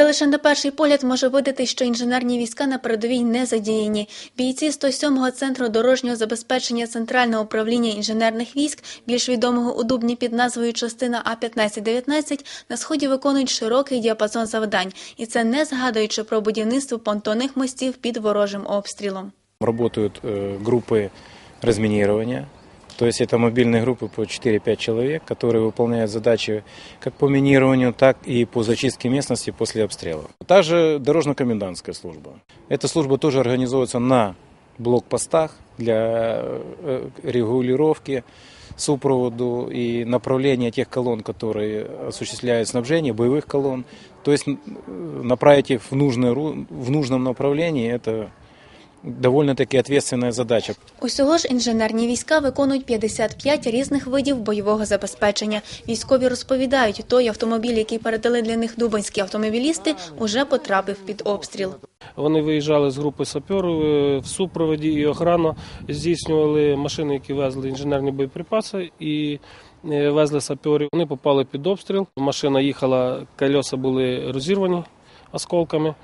Це лише на перший погляд може видати, що інженерні війська на передовій не задіяні. Бійці 107-го центру дорожнього забезпечення Центрального управління інженерних військ, більш відомого у Дубні під назвою частина А-1519, на сході виконують широкий діапазон завдань, і це не згадуючи про будівництво понтонних мостів під ворожим обстрілом. Работают э, группы разминирования, то есть это мобильные группы по 4-5 человек, которые выполняют задачи как по минированию, так и по зачистке местности после обстрелов. Также дорожно-комендантская служба. Эта служба тоже организуется на блокпостах для э, регулировки супроводу и направления тех колонн, которые осуществляют снабжение, боевых колонн. То есть направить их в, нужное, в нужном направлении – это довольно-таки ответственная задача. Усього ж інженерні війська виконують 55 різних видів бойового забезпечення. Військові розповідають, той автомобіль, який передали для них дубинські автомобілісти, уже потрапив під обстріл. Вони виїжджали з групи саперів е, в супроводі і охрану здійснювали машини, які везли інженерні боєприпаси і е, везли саперів. Вони попали під обстріл. Машина їхала, кольоса були розірвані осколками.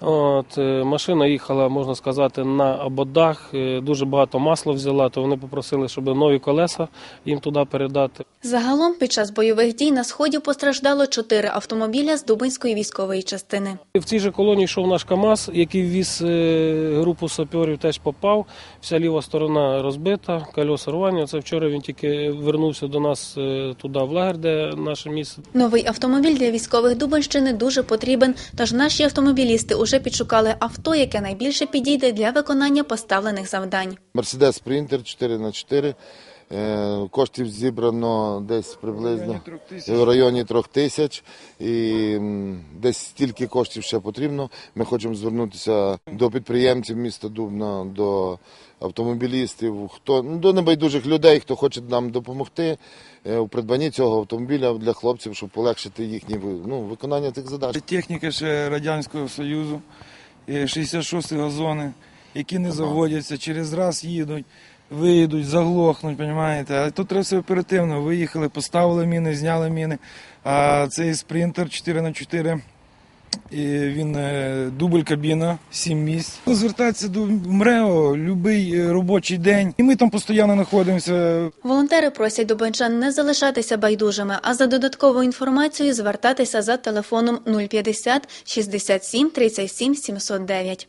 От, е, машина їхала, можна сказати, на ободах. е, Дуже багато масла взяла, то вони попросили, щоб нові колеса їм туди передати. Загалом під час бойових дій на сході постраждало чотири автомобіля з Дубинської військової частини. В цій же колонії йшов наш КАМАЗ, який віз е, групу саперів, теж попав. Вся ліва сторона розбита, кольоса рвані. Це вчора він тільки вернувся до нас туди, в лагер, де наше місце. Новий автомобіль для військових Дубинщини дуже потрібен, тож наші автомобілісти уже підшукали авто, яке найбільше підійде для виконання поставлених завдань. Мерседес Спринтер 4 на 4 Е, Коштів зібрано десь приблизно в районі трьох тисяч. І десь стільки коштів ще потрібно. Ми хочемо звернутися до підприємців міста Дубна, до автомобілістів, хто ну, до небайдужих людей, хто хоче нам допомогти е, у придбанні цього автомобіля для хлопців, щоб полегшити їхнє ви- ну, виконання цих задач. Техніка ще Радянського Союзу, е, 66 газони, які не заводяться, через раз їдуть, виїдуть, заглохнуть, розумієте? А тут треба все оперативно. Виїхали, поставили міни, зняли міни. А цей спринтер 4х4, і він е, дубль кабіна, 7 місць. Ну, Звертатися до МРЕО будь-який робочий день. І ми там постійно знаходимося. Волонтери просять дубинчан не залишатися байдужими, а за додатковою інформацією звертатися за телефоном 050 67 37 709.